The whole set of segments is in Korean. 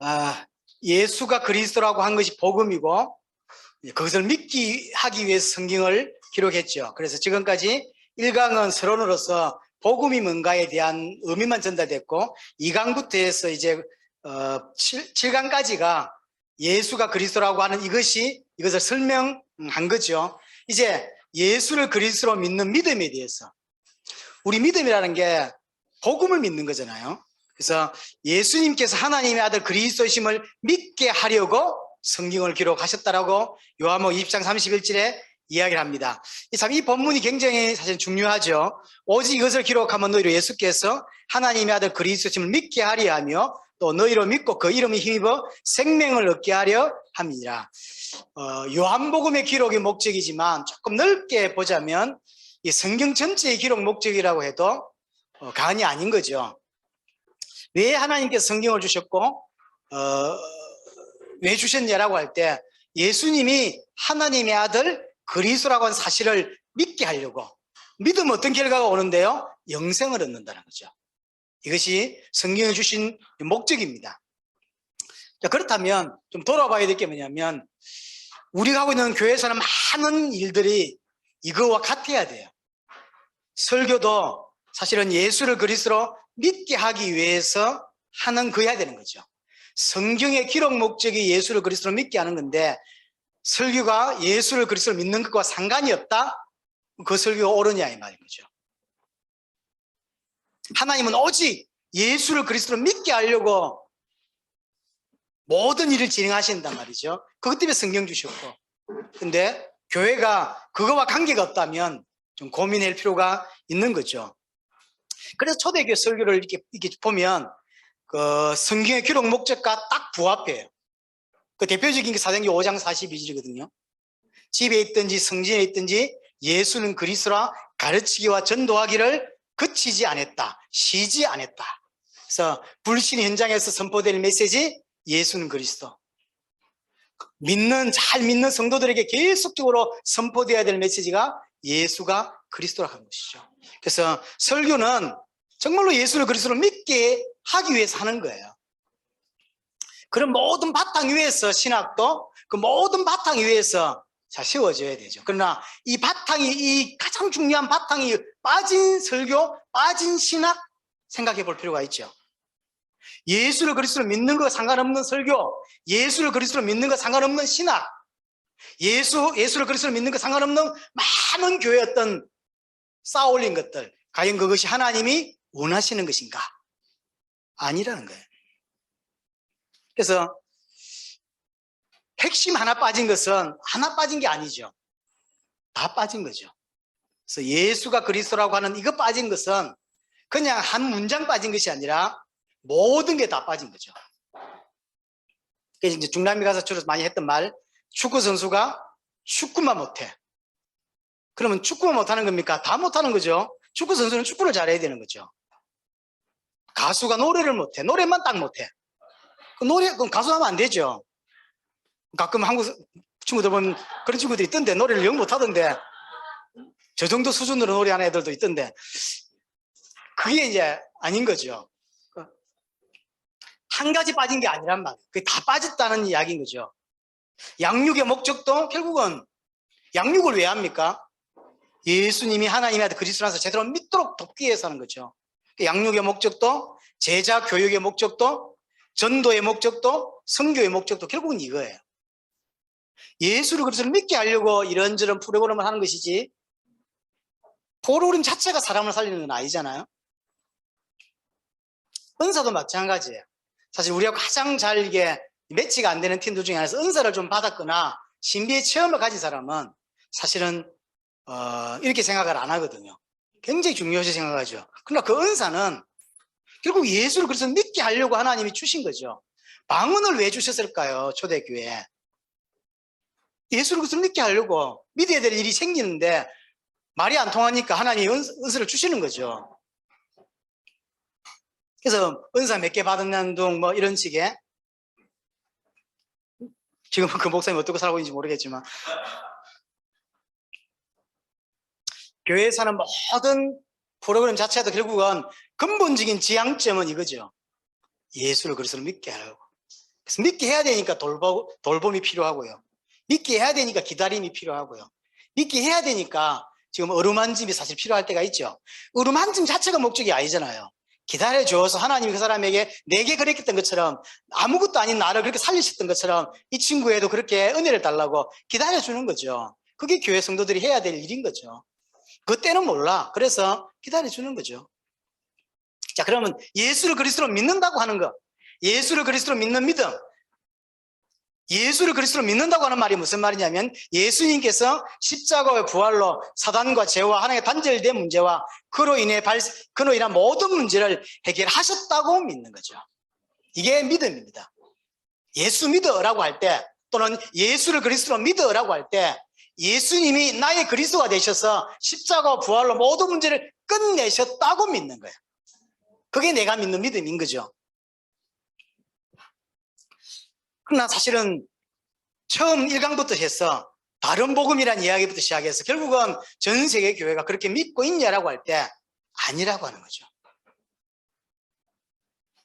아, 예수가 그리스도라고 한 것이 복음이고 그것을 믿기 하기 위해서 성경을 기록했죠. 그래서 지금까지 1강은 서론으로서 복음이 뭔가에 대한 의미만 전달됐고 2강부터 해서 이제 어, 7, 7강까지가 예수가 그리스도라고 하는 이것이 이것을 설명한 거죠. 이제 예수를 그리스도로 믿는 믿음에 대해서 우리 믿음이라는 게 복음을 믿는 거잖아요. 그래서 예수님께서 하나님의 아들 그리스도심을 믿게 하려고 성경을 기록하셨다라고 요한복 20장 31절에 이야기를 합니다. 참 이 본문이 굉장히 사실 중요하죠. 오직 이것을 기록하면 너희로 예수께서 하나님의 아들 그리스도심을 믿게 하려 하며 또 너희로 믿고 그 이름에 힘입어 생명을 얻게 하려 합니다. 어, 요한복음의 기록이 목적이지만 조금 넓게 보자면 이 성경 전체의 기록 목적이라고 해도 어, 과언이 아닌 거죠. 왜 하나님께서 성경을 주셨고 어, 왜 주셨냐라고 할 때 예수님이 하나님의 아들 그리스도라고 하는 사실을 믿게 하려고 믿으면 어떤 결과가 오는데요? 영생을 얻는다는 거죠. 이것이 성경에 주신 목적입니다. 자, 그렇다면 좀 돌아봐야 될 게 뭐냐면 우리가 하고 있는 교회에서는 많은 일들이 이거와 같아야 돼요. 설교도 사실은 예수를 그리스도로 믿게 하기 위해서 하는 거야 되는 거죠. 성경의 기록 목적이 예수를 그리스도로 믿게 하는 건데 설교가 예수를 그리스도로 믿는 것과 상관이 없다? 그 설교가 옳으냐 이 말인 거죠. 하나님은 오직 예수를 그리스도로 믿게 하려고 모든 일을 진행하신단 말이죠. 그것 때문에 성경 주셨고. 근데 교회가 그거와 관계가 없다면 좀 고민할 필요가 있는 거죠. 그래서 초대교회 설교를 이렇게, 이렇게 보면 그 성경의 기록 목적과 딱 부합해요. 그 대표적인 게 사도행전 5장 42절이거든요. 집에 있든지 성진에 있든지 예수는 그리스도라 가르치기와 전도하기를 그치지 않았다. 쉬지 않았다. 그래서 불신 현장에서 선포될 메시지 예수는 그리스도. 믿는 잘 믿는 성도들에게 계속적으로 선포되어야 될 메시지가 예수가 그리스도라고 하는 것이죠. 그래서 설교는 정말로 예수를 그리스도로 믿게 하기 위해서 하는 거예요. 그런 모든 바탕 위에서 신학도 그 모든 바탕 위에서 자 세워져야 되죠. 그러나 이 바탕이 이 가장 중요한 바탕이 빠진 설교, 빠진 신학 생각해 볼 필요가 있죠. 예수를 그리스도로 믿는 거 상관없는 설교, 예수를 그리스도로 믿는 거 상관없는 신학, 예수 예수를 그리스도로 믿는 거 상관없는 많은 교회 어떤 쌓아올린 것들, 과연 그것이 하나님이 원하시는 것인가? 아니라는 거예요. 그래서 핵심 하나 빠진 것은 하나 빠진 게 아니죠. 다 빠진 거죠. 그래서 예수가 그리스도라고 하는 이거 빠진 것은 그냥 한 문장 빠진 것이 아니라 모든 게 다 빠진 거죠. 그래서 이제 중남미 가서 주로 많이 했던 말, 축구 선수가 축구만 못해. 그러면 축구만 못하는 겁니까? 다 못하는 거죠. 축구 선수는 축구를 잘해야 되는 거죠. 가수가 노래를 못해. 노래만 딱 못해. 그 노래, 그럼 가수 하면 안 되죠. 가끔 한국 친구들 보면 그런 친구들이 있던데 노래를 영 못하던데 저 정도 수준으로 노래하는 애들도 있던데 그게 이제 아닌 거죠. 한 가지 빠진 게 아니란 말이에요. 그게 다 빠졌다는 이야기인 거죠. 양육의 목적도 결국은 양육을 왜 합니까? 예수님이 하나님의 아들 그리스도라서 제대로 믿도록 돕기 위해서 하는 거죠. 양육의 목적도 제자 교육의 목적도 전도의 목적도 선교의 목적도 결국은 이거예요. 예수를 그리스도를 믿게 하려고 이런저런 프로그램을 하는 것이지 프로그램 자체가 사람을 살리는 건 아니잖아요. 은사도 마찬가지예요. 사실 우리가 가장 잘 이게 매치가 안 되는 팀들 중에 하나에서 은사를 좀 받았거나 신비의 체험을 가진 사람은 사실은 어, 이렇게 생각을 안 하거든요. 굉장히 중요시 생각하죠. 그러나 그 은사는 결국 예수를 그래서 믿게 하려고 하나님이 주신 거죠. 방언을 왜 주셨을까요? 초대교회. 예수를 그래서 믿게 하려고 믿어야 될 일이 생기는데 말이 안 통하니까 하나님이 은, 은사를 주시는 거죠. 그래서 은사 몇 개 받았냐는 둥뭐 이런 식의 지금은 그 목사님 어떻게 살고 있는지 모르겠지만 교회에 사는 모든 프로그램 자체도 결국은 근본적인 지향점은 이거죠. 예수를 그리스도로 믿게 하려고. 그래서 믿게 해야 되니까 돌보, 돌봄이 필요하고요. 믿게 해야 되니까 기다림이 필요하고요. 믿게 해야 되니까 지금 어루만짐이 사실 필요할 때가 있죠. 어루만짐 자체가 목적이 아니잖아요. 기다려줘서 하나님이 그 사람에게 내게 그랬던 것처럼 아무것도 아닌 나를 그렇게 살리셨던 것처럼 이 친구에도 그렇게 은혜를 달라고 기다려주는 거죠. 그게 교회 성도들이 해야 될 일인 거죠. 그때는 몰라. 그래서 기다려주는 거죠. 자, 그러면 예수를 그리스도로 믿는다고 하는 거. 예수를 그리스도로 믿는 믿음. 예수를 그리스도로 믿는다고 하는 말이 무슨 말이냐면 예수님께서 십자가의 부활로 사단과 죄와 하나님의 단절된 문제와 그로 인해 발, 그로 인한 모든 문제를 해결하셨다고 믿는 거죠. 이게 믿음입니다. 예수 믿어라고 할 때 또는 예수를 그리스도로 믿어라고 할 때 예수님이 나의 그리스도가 되셔서 십자가 부활로 모든 문제를 끝내셨다고 믿는 거예요. 그게 내가 믿는 믿음인 거죠. 그러나 사실은 처음 1강부터 해서 다른 복음이란 이야기부터 시작해서 결국은 전 세계 교회가 그렇게 믿고 있냐라고 할 때 아니라고 하는 거죠.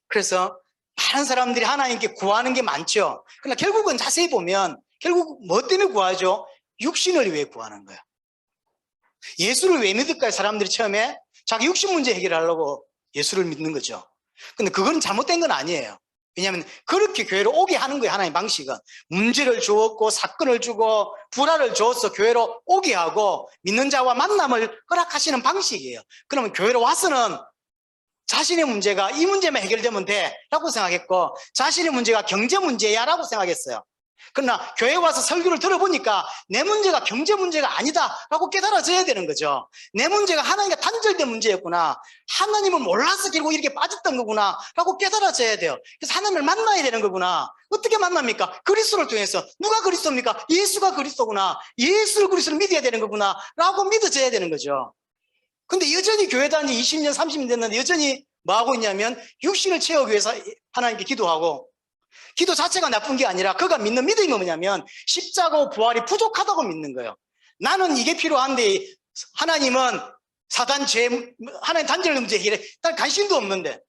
그래서 많은 사람들이 하나님께 구하는 게 많죠. 그러나 결국은 자세히 보면 결국 뭐 때문에 구하죠? 육신을 위해 구하는 거예요. 예수를 왜 믿을까요? 사람들이 처음에 자기 육신 문제 해결하려고 예수를 믿는 거죠. 근데 그건 잘못된 건 아니에요. 왜냐하면 그렇게 교회로 오게 하는 거예요. 하나님 방식은. 문제를 주었고 사건을 주고 불화를 주어서 교회로 오게 하고 믿는 자와 만남을 허락하시는 방식이에요. 그러면 교회로 와서는 자신의 문제가 이 문제만 해결되면 돼 라고 생각했고 자신의 문제가 경제 문제야 라고 생각했어요. 그러나 교회 와서 설교를 들어보니까 내 문제가 경제 문제가 아니다 라고 깨달아져야 되는 거죠. 내 문제가 하나님과 단절된 문제였구나. 하나님을 몰라서 결국 이렇게 빠졌던 거구나 라고 깨달아져야 돼요. 그래서 하나님을 만나야 되는 거구나. 어떻게 만납니까? 그리스도를 통해서. 누가 그리스도입니까? 예수가 그리스도구나. 예수를 그리스도를 믿어야 되는 거구나 라고 믿어져야 되는 거죠. 근데 여전히 교회 다니 20년, 30년 됐는데 여전히 뭐 하고 있냐면 육신을 채우기 위해서 하나님께 기도하고 기도 자체가 나쁜 게 아니라 그가 믿는 믿음이 뭐냐면 십자가와 부활이 부족하다고 믿는 거예요. 나는 이게 필요한데 하나님은 사단 죄, 하나님 단절 문제 해결에 난 관심도 없는데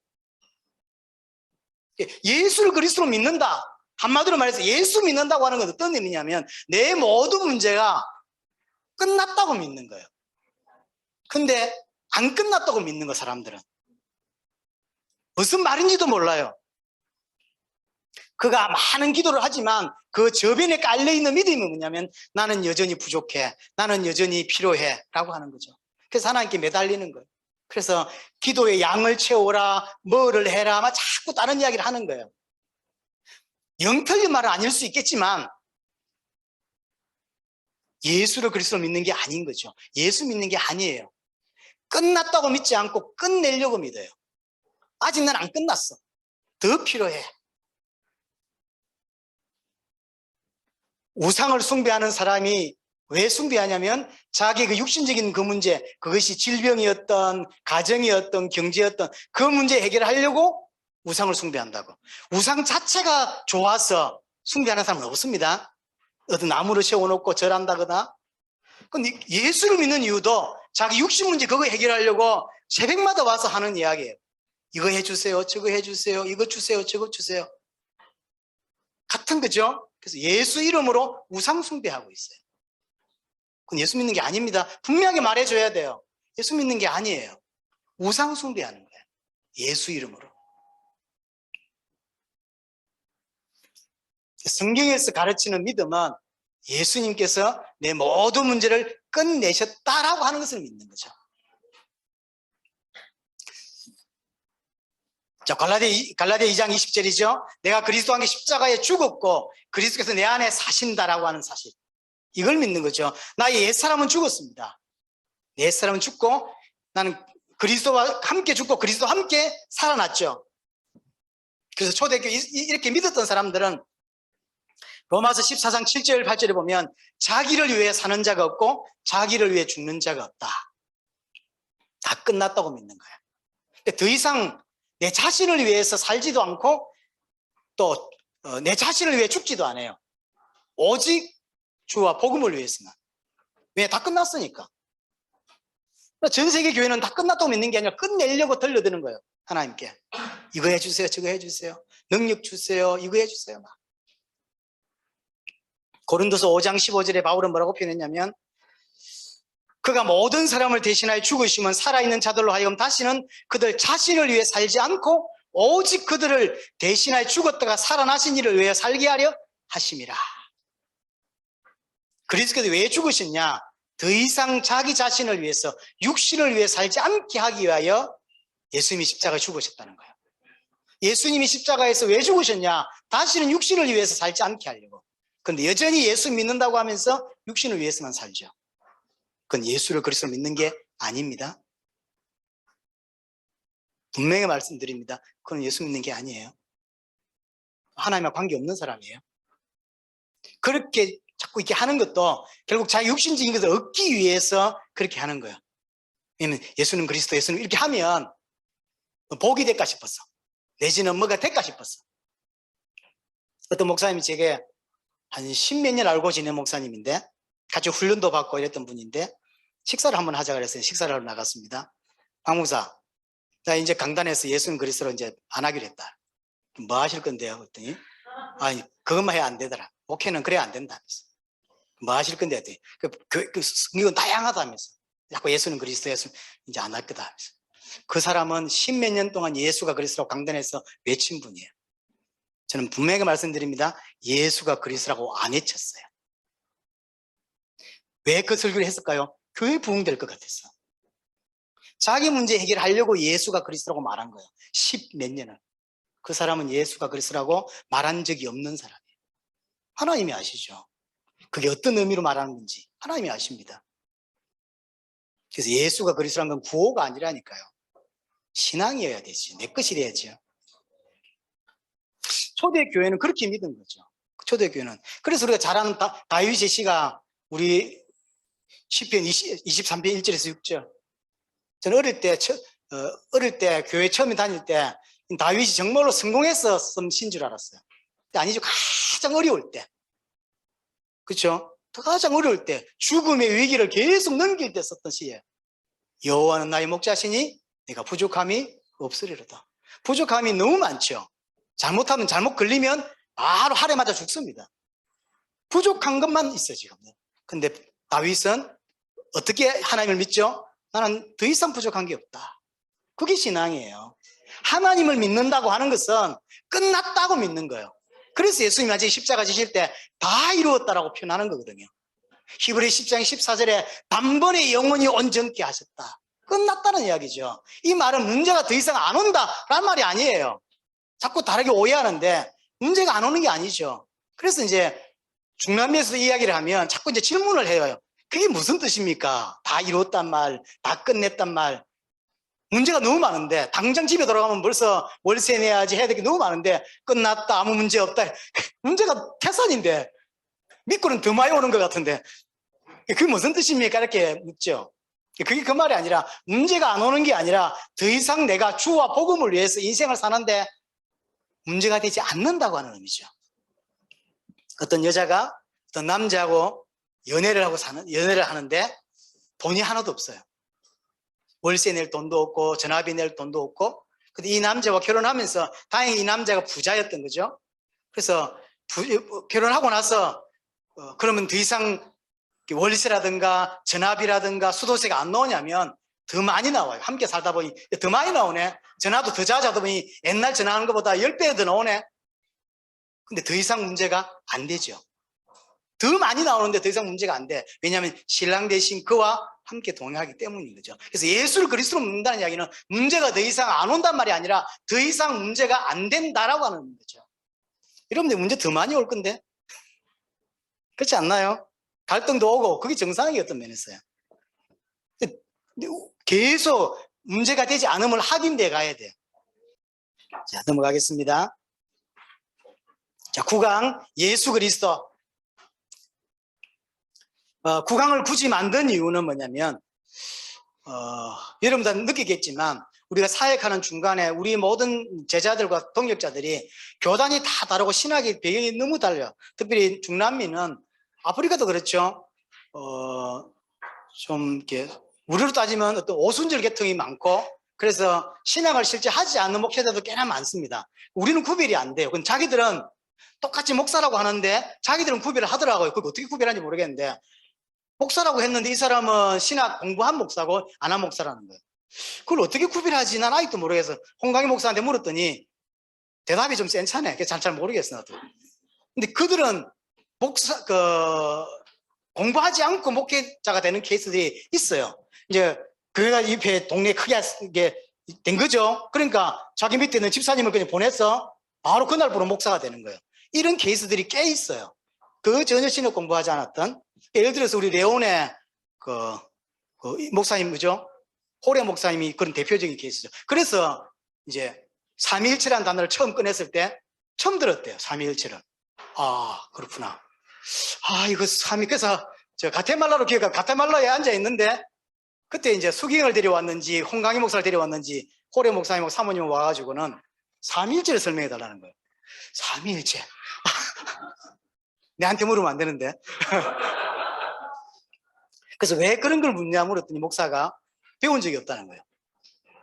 예수를 그리스도로 믿는다. 한마디로 말해서 예수 믿는다고 하는 건 어떤 의미냐면 내 모든 문제가 끝났다고 믿는 거예요. 근데 안 끝났다고 믿는 거 사람들은. 무슨 말인지도 몰라요. 그가 많은 기도를 하지만 그 저변에 깔려있는 믿음이 뭐냐면 나는 여전히 부족해. 나는 여전히 필요해. 라고 하는 거죠. 그래서 하나님께 매달리는 거예요. 그래서 기도의 양을 채워라, 뭐를 해라, 막 자꾸 다른 이야기를 하는 거예요. 영적인 말은 아닐 수 있겠지만 예수를 그리스도 믿는 게 아닌 거죠. 예수 믿는 게 아니에요. 끝났다고 믿지 않고 끝내려고 믿어요. 아직 난 안 끝났어. 더 필요해. 우상을 숭배하는 사람이 왜 숭배하냐면 자기 그 육신적인 그 문제, 그것이 질병이었던, 가정이었던, 경제였던 그 문제 해결하려고 우상을 숭배한다고. 우상 자체가 좋아서 숭배하는 사람은 없습니다. 어떤 나무를 세워놓고 절한다거나. 근데 예수를 믿는 이유도 자기 육신 문제 그거 해결하려고 새벽마다 와서 하는 이야기예요. 이거 해주세요, 저거 해주세요, 이거 주세요, 저거 주세요. 같은 거죠? 그래서 예수 이름으로 우상 숭배하고 있어요. 그건 예수 믿는 게 아닙니다. 분명하게 말해줘야 돼요. 예수 믿는 게 아니에요. 우상 숭배하는 거예요. 예수 이름으로. 성경에서 가르치는 믿음은 예수님께서 내 모든 문제를 끝내셨다라고 하는 것을 믿는 거죠. 자, 갈라디, 갈라디 2장 20절이죠. 내가 그리스도와 함께 십자가에 죽었고 그리스도께서 내 안에 사신다라고 하는 사실. 이걸 믿는 거죠. 나의 옛사람은 죽었습니다. 내 옛사람은 죽고 나는 그리스도와 함께 죽고 그리스도와 함께 살아났죠. 그래서 초대교 이렇게 믿었던 사람들은 로마서 14장 7절 8절에 보면 자기를 위해 사는 자가 없고 자기를 위해 죽는 자가 없다. 다 끝났다고 믿는 거야. 더 이상 내 자신을 위해서 살지도 않고 또 내 자신을 위해 죽지도 않아요. 오직 주와 복음을 위해서만. 왜? 다 끝났으니까. 전 세계 교회는 다 끝났다고 믿는 게 아니라 끝내려고 들려드는 거예요. 하나님께. 이거 해주세요. 저거 해주세요. 능력 주세요. 이거 해주세요. 막. 고린도서 5장 15절에 바울은 뭐라고 표현했냐면 그가 모든 사람을 대신하여 죽으시면 살아있는 자들로 하여금 다시는 그들 자신을 위해 살지 않고 오직 그들을 대신하여 죽었다가 살아나신 이를 위해 살게 하려 하심이라. 그리스도께서 왜 죽으셨냐? 더 이상 자기 자신을 위해서 육신을 위해 살지 않게 하기 위하여 예수님이 십자가에 죽으셨다는 거예요. 예수님이 십자가에서 왜 죽으셨냐? 다시는 육신을 위해서 살지 않게 하려고. 근데 여전히 예수 믿는다고 하면서 육신을 위해서만 살죠. 그건 예수를 그리스도로 믿는 게 아닙니다. 분명히 말씀드립니다. 그건 예수 믿는 게 아니에요. 하나님과 관계없는 사람이에요. 그렇게 자꾸 이렇게 하는 것도 결국 자기 육신적인 것을 얻기 위해서 그렇게 하는 거예요. 왜냐면 예수는 그리스도, 예수는 이렇게 하면 복이 될까 싶었어. 내지는 뭐가 될까 싶었어. 어떤 목사님이 제게 한 십몇 년 알고 지낸 목사님인데 같이 훈련도 받고 이랬던 분인데 식사를 한번 하자 그래서 식사를 하러 나갔습니다. 박 목사, 나 이제 강단에서 예수는 그리스도로 이제 안 하기로 했다. 뭐 하실 건데요? 그랬더니 아니 그것만 해야 안 되더라. 목회는 그래야 안 된다면서. 뭐 하실 건데 했더니 그, 그, 그 성경은 다양하다면서. 자꾸 예수는 그리스도 예수 이제 안 할 거다 하면서. 그 사람은 십몇 년 동안 예수가 그리스도라고 강단에서 외친 분이에요. 저는 분명히 말씀드립니다. 예수가 그리스도라고 안 외쳤어요. 왜 그 설교를 했을까요? 교회 부흥될 것 같았어. 자기 문제 해결하려고 예수가 그리스도라고 말한 거예요. 십 몇 년을. 그 사람은 예수가 그리스도라고 말한 적이 없는 사람이에요. 하나님이 아시죠? 그게 어떤 의미로 말하는 건지 하나님이 아십니다. 그래서 예수가 그리스도란 건 구호가 아니라니까요. 신앙이어야 되지. 내 것이 돼야죠. 초대교회는 그렇게 믿은 거죠. 초대교회는. 그래서 우리가 잘 아는 다, 다윗의 시가 우리 10편 20, 23편 1절에서 6절. 저는 어릴 때, 처, 어, 어릴 때 교회 처음에 다닐 때 다윗이 정말로 성공해서 쓴신 줄 알았어요. 아니죠. 가장 어려울 때. 그렇죠? 가장 어려울 때 죽음의 위기를 계속 넘길 때 썼던 시예요. 여호와는 나의 목자시니 내가 부족함이 없으리로다. 부족함이 너무 많죠. 잘못하면 잘못 걸리면 바로 할에 맞아 죽습니다. 부족한 것만 있어 지금. 근데 다윗은 어떻게 하나님을 믿죠? 나는 더 이상 부족한 게 없다. 그게 신앙이에요. 하나님을 믿는다고 하는 것은 끝났다고 믿는 거예요. 그래서 예수님이 아직 십자가 지실 때 다 이루었다라고 표현하는 거거든요. 히브리 10장 14절에 단번에 영원히 온전케 하셨다. 끝났다는 이야기죠. 이 말은 문제가 더 이상 안 온다라는 말이 아니에요. 자꾸 다르게 오해하는데 문제가 안 오는 게 아니죠. 그래서 이제 중남미에서 이야기를 하면 자꾸 이제 질문을 해요. 그게 무슨 뜻입니까? 다 이뤘단 말, 다 끝냈단 말. 문제가 너무 많은데 당장 집에 돌아가면 벌써 월세 내야지 해야 될게 너무 많은데 끝났다 아무 문제 없다 문제가 태산인데 믿고는 더 많이 오는 것 같은데 그게 무슨 뜻입니까 이렇게 묻죠 그게 그 말이 아니라 문제가 안 오는 게 아니라 더 이상 내가 주와 복음을 위해서 인생을 사는데 문제가 되지 않는다고 하는 의미죠 어떤 여자가 어떤 남자하고 연애를 하고 사는 연애를 하는데 돈이 하나도 없어요 월세 낼 돈도 없고 전화비 낼 돈도 없고 근데 이 남자와 결혼하면서 다행히 이 남자가 부자였던 거죠. 그래서 부, 결혼하고 나서 어, 그러면 더 이상 월세라든가 전화비라든가 수도세가 안 나오냐면 더 많이 나와요. 함께 살다 보니 더 많이 나오네. 전화도 더 자주 하다 보니 옛날 전화하는 것보다 10배 더 나오네. 근데 더 이상 문제가 안 되죠. 더 많이 나오는데 더 이상 문제가 안 돼. 왜냐하면 신랑 대신 그와 함께 동행하기 때문인 거죠. 그래서 예수를 그리스도로 믿는다는 이야기는 문제가 더 이상 안 온단 말이 아니라 더 이상 문제가 안 된다라고 하는 거죠. 여러분들 문제 더 많이 올 건데? 그렇지 않나요? 갈등도 오고 그게 정상이 어떤 면에서요. 계속 문제가 되지 않음을 확인돼 가야 돼요. 자, 넘어가겠습니다. 자, 9강 예수 그리스도 어, 구강을 굳이 만든 이유는 뭐냐면 어, 여러분 다 느끼겠지만 우리가 사역하는 중간에 우리 모든 제자들과 동역자들이 교단이 다 다르고 신학의 배경이 너무 달려. 특별히 중남미는 아프리카도 그렇죠. 어, 좀 이렇게 우리로 따지면 어떤 오순절 계통이 많고 그래서 신앙을 실제 하지 않는 목회자도 꽤나 많습니다. 우리는 구별이 안 돼요. 그건 자기들은 똑같이 목사라고 하는데 자기들은 구별을 하더라고요. 그걸 어떻게 구별하는지 모르겠는데 목사라고 했는데 이 사람은 신학 공부한 목사고 안 한 목사라는 거예요. 그걸 어떻게 구별하지? 난 아직도 모르겠어. 홍강희 목사한테 물었더니 대답이 좀 센차네. 잘, 잘 모르겠어. 나도. 근데 그들은 목사, 그, 공부하지 않고 목회자가 되는 케이스들이 있어요. 이제, 그래가 옆에 동네 크게 된 거죠. 그러니까 자기 밑에 있는 집사님을 그냥 보내서 바로 그날부로 목사가 되는 거예요. 이런 케이스들이 꽤 있어요. 그 전혀 신학 공부하지 않았던. 예를 들어서 우리 레온의 그, 그 목사님, 그죠? 호래 목사님이 그런 대표적인 케이스죠. 그래서 이제 삼위일체라는 단어를 처음 꺼냈을 때 처음 들었대요. 삼위일체를. 아 그렇구나. 아 이거 삼위 그래서 저 가테말라로 기억하 가테말라에 앉아 있는데 그때 이제 수경을 데려왔는지 홍강희 목사를 데려왔는지 호래 목사님하고 사모님 와가지고는 삼위일체를 설명해 달라는 거예요. 삼위일체. 내한테 물으면 안 되는데. 그래서 왜 그런 걸 묻냐 물었더니 목사가 배운 적이 없다는 거예요.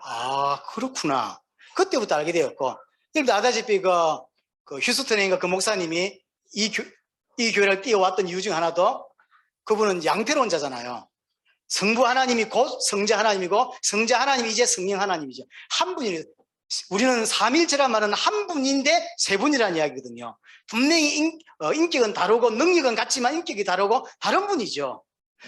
아, 그렇구나. 그때부터 알게 되었고, 여러분 아다시피 그, 그 휴스턴에 그 목사님이 이, 교, 이 교회를 뛰어왔던 이유 중 하나도 그분은 양태론자잖아요. 성부 하나님이 곧 성자 하나님이고 성자 하나님이 이제 성령 하나님이죠. 한 분이 우리는 삼일체란 말은 한 분인데 세 분이라는 이야기거든요. 분명히 인, 어, 인격은 다르고 능력은 같지만 인격이 다르고 다른 분이죠.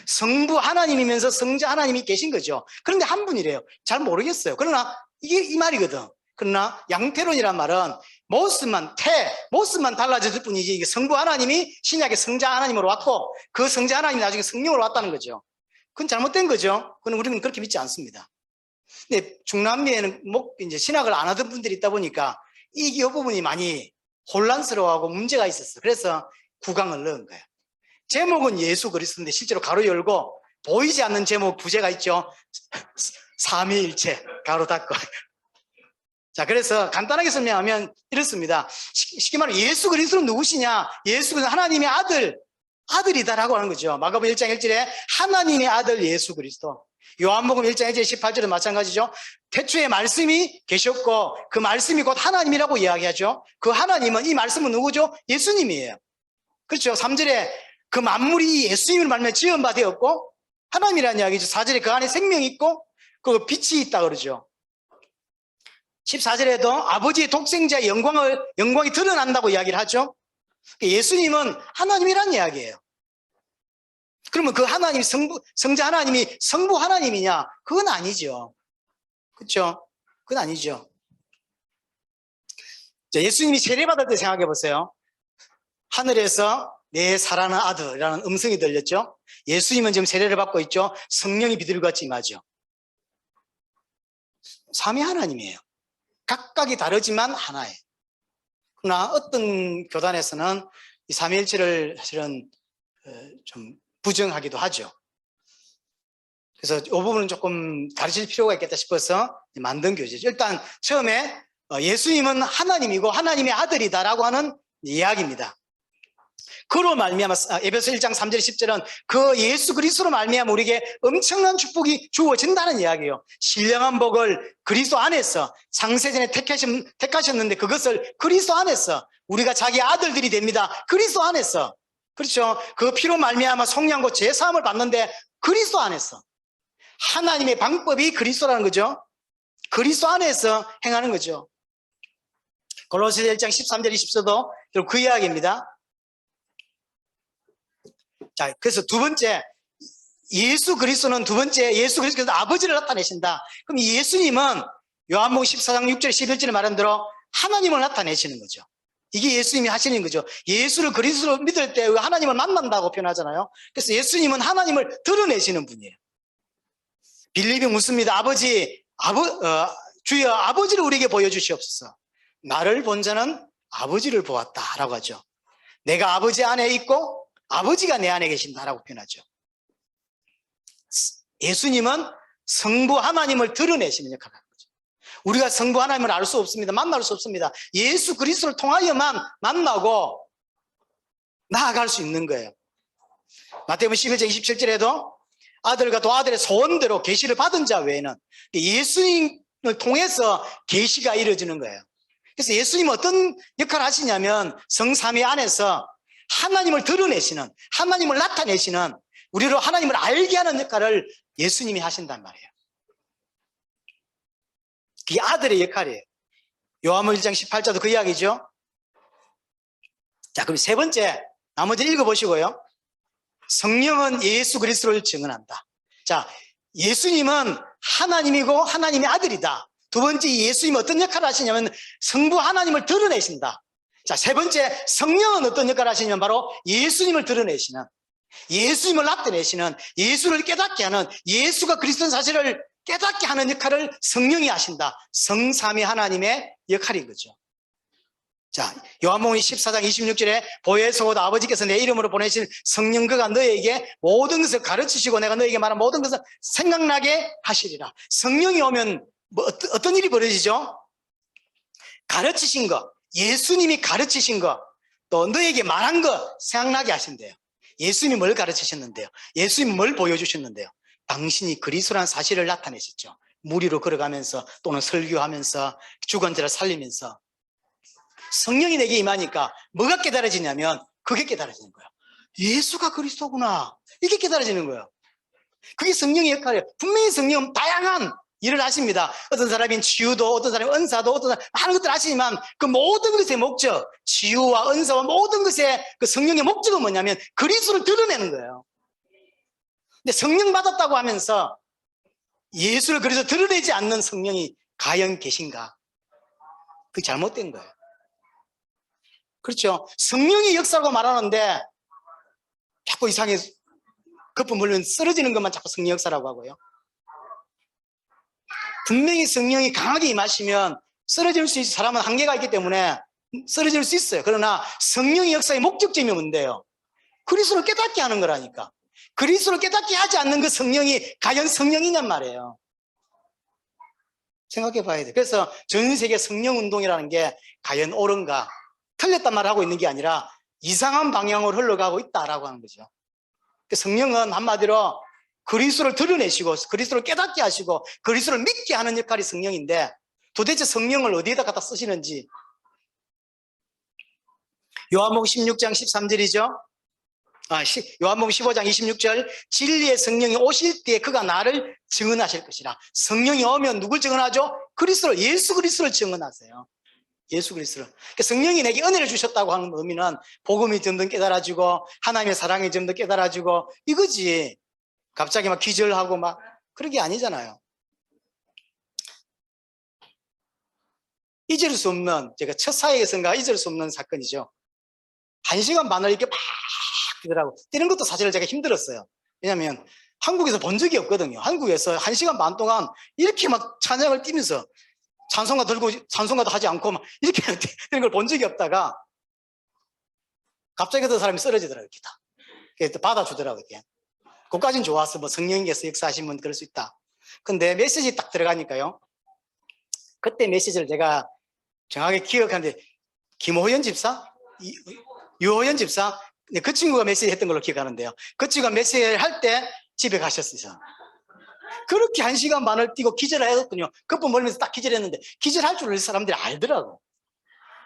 성부 하나님이면서 성자 하나님이 계신 거죠. 그런데 한 분이래요. 잘 모르겠어요. 그러나 이게 이 말이거든. 그러나 양태론이란 말은 모습만 태, 모습만 달라졌을 뿐이지 이게 성부 하나님이 신약의 성자 하나님으로 왔고 그 성자 하나님이 나중에 성령으로 왔다는 거죠. 그건 잘못된 거죠. 그건 우리는 그렇게 믿지 않습니다. 근데 중남미에는 목 이제 신학을 안 하던 분들이 있다 보니까 이 부분이 많이 혼란스러워하고 문제가 있었어. 그래서 구강을 넣은 거예요. 제목은 예수 그리스도인데 실제로 가로 열고 보이지 않는 제목 부제가 있죠. 삼위일체 가로 닫고. 자, 그래서 간단하게 설명하면 이렇습니다. 쉽게 말하면 예수 그리스도는 누구시냐? 예수 그리스도 하나님의 아들, 아들이다라고 하는 거죠. 마가복 1장 1절에 하나님의 아들 예수 그리스도. 요한복음 1장 1절 18절은 마찬가지죠. 태초에 말씀이 계셨고 그 말씀이 곧 하나님이라고 이야기하죠. 그 하나님은 이 말씀은 누구죠? 예수님이에요. 그렇죠. 3절에 그 만물이 예수님을 말며 지은 바 되었고 하나님이라는 이야기죠. 4절에 그 안에 생명이 있고 그 빛이 있다 그러죠. 14절에도 아버지의 독생자의 영광을 영광이 드러난다고 이야기를 하죠. 예수님은 하나님이라는 이야기예요. 그러면 그 하나님 성부 성자 하나님이 성부 하나님이냐? 그건 아니죠. 그렇죠? 그건 아니죠. 자, 예수님이 세례받을 때 생각해 보세요. 하늘에서 내 사랑하는 아들이라는 음성이 들렸죠. 예수님은 지금 세례를 받고 있죠. 성령이 비둘기같이 임하죠. 삼위 하나님이에요. 각각이 다르지만 하나예요. 그러나 어떤 교단에서는 이 삼위일체를 사실은 어, 좀 부정하기도 하죠. 그래서 이 부분은 조금 가르칠 필요가 있겠다 싶어서 만든 교재죠. 일단 처음에 어, 예수님은 하나님이고 하나님의 아들이다라고 하는 이야기입니다. 그로 말미암아 아, 에베소 1장 3절 10절은 그 예수 그리스도로 말미암아 우리에게 엄청난 축복이 주어진다는 이야기예요. 신령한 복을 그리스도 안에서 택하신, 택하셨는데 그것을 그리스도 안에서 우리가 자기 아들들이 됩니다. 그리스도 안에서 그렇죠. 그 피로 말미암아 성령과 제사함을 받는데 그리스도 안에서 하나님의 방법이 그리스도라는 거죠. 그리스도 안에서 행하는 거죠. 골로새 1장 13절 20절도 그 이야기입니다. 자, 그래서 두 번째 예수 그리스도는 두 번째 예수 그리스도는 아버지를 나타내신다. 그럼 예수님은 요한복음 14장 6절 11절에 말한 대로 하나님을 나타내시는 거죠. 이게 예수님이 하시는 거죠. 예수를 그리스도로 믿을 때 하나님을 만난다고 표현하잖아요. 그래서 예수님은 하나님을 드러내시는 분이에요. 빌립이 묻습니다. 아버지, 아버, 어, 주여 아버지를 우리에게 보여주시옵소서. 나를 본 자는 아버지를 보았다라고 하죠. 내가 아버지 안에 있고 아버지가 내 안에 계신다라고 표현하죠. 예수님은 성부 하나님을 드러내시는 역할을. 우리가 성부 하나님을 알 수 없습니다. 만날 수 없습니다. 예수 그리스도를 통하여만 만나고 나아갈 수 있는 거예요. 마태복음 11장 27절에도 아들과 도아들의 소원대로 계시를 받은 자 외에는 예수님을 통해서 계시가 이루어지는 거예요. 그래서 예수님은 어떤 역할을 하시냐면 성삼위 안에서 하나님을 드러내시는 하나님을 나타내시는 우리로 하나님을 알게 하는 역할을 예수님이 하신단 말이에요. 그게 아들의 역할이에요. 요한복음 1장 18절도 그 이야기죠. 자, 그럼 세 번째 나머지 읽어보시고요. 성령은 예수 그리스도를 증언한다. 자, 예수님은 하나님이고 하나님의 아들이다. 두 번째 예수님은 어떤 역할을 하시냐면 성부 하나님을 드러내신다. 자, 세 번째 성령은 어떤 역할을 하시냐면 바로 예수님을 드러내시는 예수님을 나타내시는 예수를 깨닫게 하는 예수가 그리스도인 사실을 깨닫게 하는 역할을 성령이 하신다. 성삼위 하나님의 역할인 거죠. 자, 요한복음 14장 26절에 보혜서 곧 아버지께서 내 이름으로 보내신 성령 그가 너에게 모든 것을 가르치시고 내가 너에게 말한 모든 것을 생각나게 하시리라. 성령이 오면 뭐 어떤 일이 벌어지죠? 가르치신 것, 예수님이 가르치신 것, 또 너에게 말한 것 생각나게 하신대요. 예수님이 뭘 가르치셨는데요? 예수님이 뭘 보여주셨는데요? 당신이 그리스도라는 사실을 나타내셨죠. 무리로 걸어가면서 또는 설교하면서 죽은 자를 살리면서 성령이 내게 임하니까 뭐가 깨달아지냐면 그게 깨달아지는 거예요. 예수가 그리스도구나. 이게 깨달아지는 거예요. 그게 성령의 역할이에요. 분명히 성령은 다양한 일을 하십니다. 어떤 사람은 치유도, 어떤 사람은 은사도, 어떤 사람은 많은 것들 하시지만 그 모든 것의 목적, 치유와 은사와 모든 것의 그 성령의 목적은 뭐냐면 그리스도를 드러내는 거예요. 근데 성령 받았다고 하면서 예수를 그래서 드러내지 않는 성령이 과연 계신가? 그게 잘못된 거예요. 그렇죠. 성령의 역사라고 말하는데 자꾸 이상해 거품 물면 쓰러지는 것만 자꾸 성령 역사라고 하고요. 분명히 성령이 강하게 임하시면 쓰러질 수 있어 사람은 한계가 있기 때문에 쓰러질 수 있어요. 그러나 성령의 역사의 목적점이 뭔데요? 그리스도를 깨닫게 하는 거라니까. 그리스도를 깨닫게 하지 않는 그 성령이 과연 성령이냔 말이에요. 생각해 봐야 돼. 그래서 전 세계 성령 운동이라는 게 과연 옳은가? 틀렸단 말을 하고 있는 게 아니라 이상한 방향으로 흘러가고 있다라고 하는 거죠. 그 성령은 한마디로 그리스도를 드러내시고 그리스도를 깨닫게 하시고 그리스도를 믿게 하는 역할이 성령인데 도대체 성령을 어디에다 갖다 쓰시는지 요한복음 16장 13절이죠. 아, 시, 요한복음 15장 26절 진리의 성령이 오실 때에 그가 나를 증언하실 것이라. 성령이 오면 누굴 증언하죠? 그리스도를 예수 그리스도를 증언하세요. 예수 그리스도를. 그러니까 성령이 내게 은혜를 주셨다고 하는 의미는 복음이 점점 깨달아지고 하나님의 사랑이 점점 깨달아지고 이거지. 갑자기 막 기절하고 막 그런 게 아니잖아요. 잊을 수 없는 제가 첫 사회에선가 잊을 수 없는 사건이죠. 한 시간 반을 이렇게 막 뛰더라고. 뛰는 것도 사실 제가 힘들었어요. 왜냐하면 한국에서 본 적이 없거든요. 한국에서 한 시간 반 동안 이렇게 막 찬양을 뛰면서 찬송가 들고 찬송가도 하지 않고 막 이렇게 뛰는 걸 본 적이 없다가 갑자기 어떤 사람이 쓰러지더라고요. 다. 그래서 받아주더라고요. 그까진 좋았어. 뭐 성령께서 역사하신 분 그럴 수 있다. 근데 메시지 딱 들어가니까요. 그때 메시지를 제가 정확하게 기억하는데 김호연 집사? 이- 유호연 집사? 네, 그 친구가 메시지 했던 걸로 기억하는데요. 그 친구가 메시지를 할 때 집에 가셨어요. 그렇게 한 시간 반을 뛰고 기절을 했거든요. 그뿐 멀면서 딱 기절했는데 기절할 줄 사람들이 알더라고.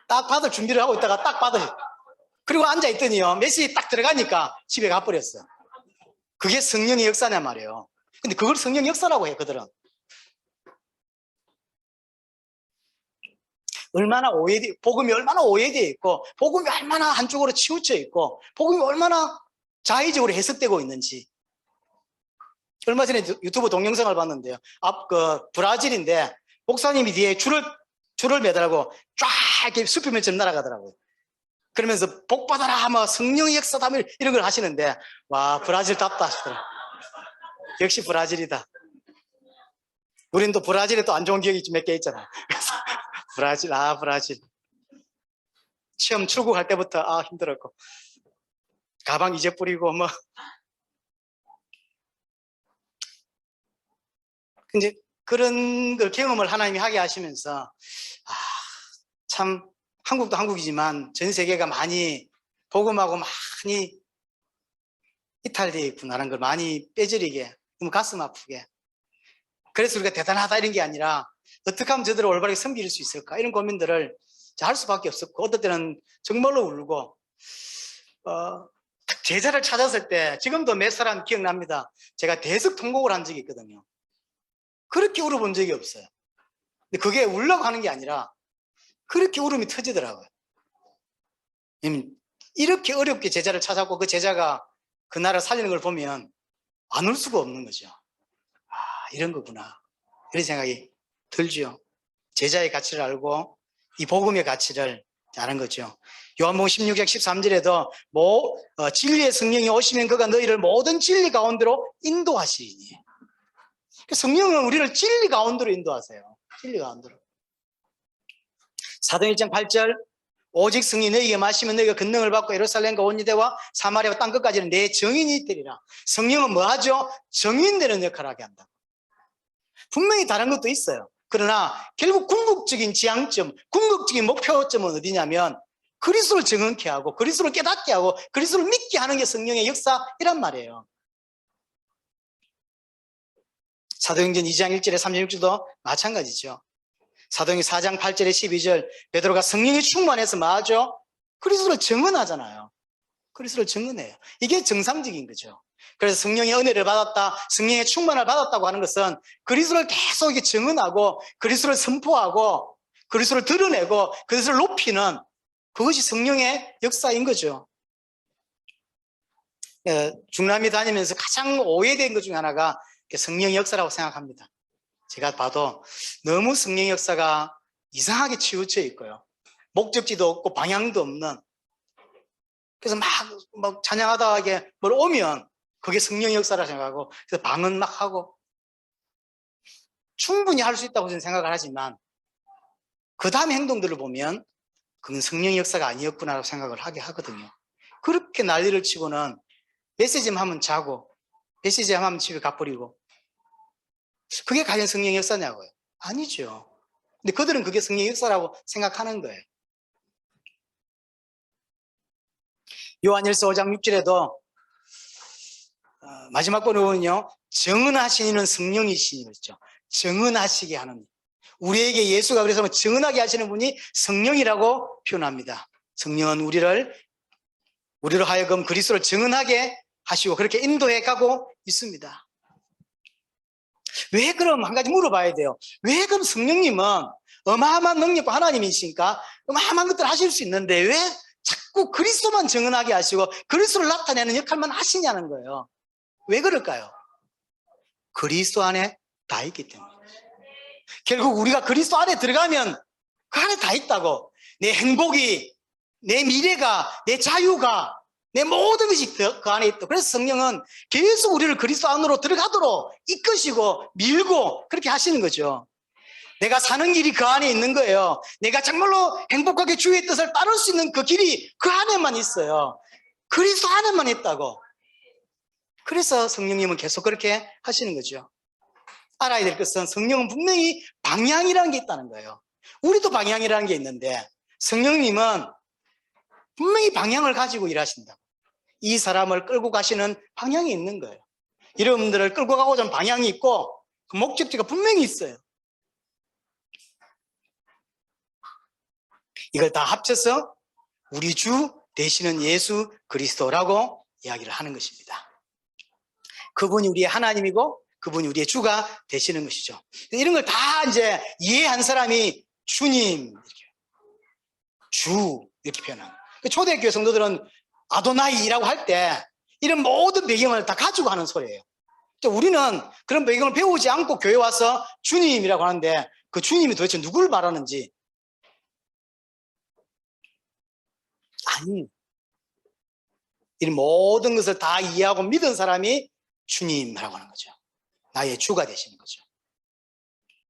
딱 받을 준비를 하고 있다가 딱 받을. 그리고 앉아있더니요. 메시지 딱 들어가니까 집에 가버렸어요. 그게 성령의 역사냐 말이에요. 근데 그걸 성령 역사라고 해, 그들은. 얼마나 오해돼, 복음이 얼마나 오해되어 있고, 복음이 얼마나 한쪽으로 치우쳐 있고, 복음이 얼마나 자의적으로 해석되고 있는지. 얼마 전에 유튜브 동영상을 봤는데요. 앞, 그, 브라질인데, 목사님이 뒤에 줄을, 줄을 매달고 쫙 이렇게 수표면처럼 날아가더라고요. 그러면서 복 받아라, 뭐 성령의 역사다, 뭐 이런 걸 하시는데, 와, 브라질답다 하시더라고요. 역시 브라질이다. 우린 또 브라질에 또 안 좋은 기억이 몇개 있잖아. 브라질, 아, 브라질. 시험 출국할 때부터 아, 힘들었고. 가방 이제 뿌리고, 뭐. 이제 그런 걸 경험을 하나님이 하게 하시면서, 아, 참, 한국도 한국이지만 전 세계가 많이 복음하고 많이 이탈되어 있구나라는 걸 많이 빼저리게, 너무 가슴 아프게. 그래서 우리가 대단하다 이런 게 아니라 어떻게 하면 저들을 올바르게 섬길 수 있을까? 이런 고민들을 할 수밖에 없었고, 어떨 때는 정말로 울고, 어, 제자를 찾았을 때, 지금도 몇 사람 기억납니다. 제가 대석 통곡을 한 적이 있거든요. 그렇게 울어본 적이 없어요. 근데 그게 울려고 하는 게 아니라, 그렇게 울음이 터지더라고요. 음, 이렇게 어렵게 제자를 찾았고, 그 제자가 그 나라 살리는 걸 보면 안 울 수가 없는 거죠. 아, 이런 거구나. 이런 생각이 들죠. 제자의 가치를 알고 이 복음의 가치를 아는 거죠. 요한복음 16장 13절에도 뭐 어, 진리의 성령이 오시면 그가 너희를 모든 진리 가운데로 인도하시니. 그 성령은 우리를 진리 가운데로 인도하세요. 진리 가운데로. 사도 1장 8절 오직 성이 너희에게 마시면 너희가 권능을 받고 예루살렘과 온 유대와 사마리아와 땅 끝까지는 내 정인이 되리라. 성령은 뭐 하죠? 정인 되는 역할을 하게 한다. 분명히 다른 것도 있어요. 그러나 결국 궁극적인 지향점, 궁극적인 목표점은 어디냐면 그리스도를 정확히 하고 그리스도를 깨닫게 하고 그리스도를 믿게 하는 게 성령의 역사이란 말이에요. 사도행전 2장 1절에 36절도 마찬가지죠. 사도행전 4장 8절에 12절 베드로가 성령이 충만해서 뭐하죠? 그리스도를 정언하잖아요. 그리스도를 정언해요. 이게 정상적인 거죠. 그래서 성령의 은혜를 받았다, 성령의 충만을 받았다고 하는 것은 그리스도를 계속 정언하고 그리스도를 선포하고 그리스도를 드러내고 그리스도를 높이는 그것이 성령의 역사인 거죠. 예, 중남미 다니면서 가장 오해된 것 중에 하나가 성령의 역사라고 생각합니다. 제가 봐도 너무 성령의 역사가 이상하게 치우쳐 있고요. 목적지도 없고 방향도 없는 그래서 막, 막 찬양하다가 이게 뭘 오면 그게 성령의 역사라 생각하고 그래서 방언 막 하고 충분히 할 수 있다고 저는 생각을 하지만 그 다음 행동들을 보면 그건 성령의 역사가 아니었구나라고 생각을 하게 하거든요. 그렇게 난리를 치고는 메시지만 하면 자고 메시지만 하면 집에 가버리고 그게 과연 성령의 역사냐고요? 아니죠. 근데 그들은 그게 성령의 역사라고 생각하는 거예요. 요한일서 5장 6절에도 어, 마지막 번에 보면요. 정은하시는 성령이시니 그랬죠. 정은하시게 하는 우리에게 예수가 그래서 정은하게 하시는 분이 성령이라고 표현합니다. 성령은 우리를 우리로 하여금 그리스도를 정은하게 하시고 그렇게 인도해 가고 있습니다. 왜 그럼 한 가지 물어봐야 돼요. 왜 그럼 성령님은 어마어마한 능력과 하나님이시니까 어마어마한 것들을 하실 수 있는데 왜 자꾸 그리스도만 정은하게 하시고 그리스도를 나타내는 역할만 하시냐는 거예요. 왜 그럴까요? 그리스도 안에 다 있기 때문에. 결국 우리가 그리스도 안에 들어가면 그 안에 다 있다고. 내 행복이, 내 미래가, 내 자유가, 내 모든 것이 그, 그 안에 있다. 그래서 성령은 계속 우리를 그리스도 안으로 들어가도록 이끄시고 밀고 그렇게 하시는 거죠. 내가 사는 길이 그 안에 있는 거예요. 내가 정말로 행복하게 주의 뜻을 따를 수 있는 그 길이 그 안에만 있어요. 그리스도 안에만 있다고. 그래서 성령님은 계속 그렇게 하시는 거죠. 알아야 될 것은 성령은 분명히 방향이라는 게 있다는 거예요. 우리도 방향이라는 게 있는데 성령님은 분명히 방향을 가지고 일하신다. 이 사람을 끌고 가시는 방향이 있는 거예요. 여러분들을 끌고 가고자 하는 방향이 있고 그 목적지가 분명히 있어요. 이걸 다 합쳐서 우리 주 되시는 예수 그리스도라고 이야기를 하는 것입니다. 그분이 우리의 하나님이고 그분이 우리의 주가 되시는 것이죠. 이런 걸 다 이제 이해한 사람이 주님 이렇게 주 이렇게 표현합니다. 초대교회 성도들은 아도나이라고 할 때 이런 모든 배경을 다 가지고 하는 소리예요. 우리는 그런 배경을 배우지 않고 교회 와서 주님이라고 하는데 그 주님이 도대체 누구를 말하는지 아니 이 모든 것을 다 이해하고 믿은 사람이 주님이라고 하는 거죠. 나의 주가 되시는 거죠.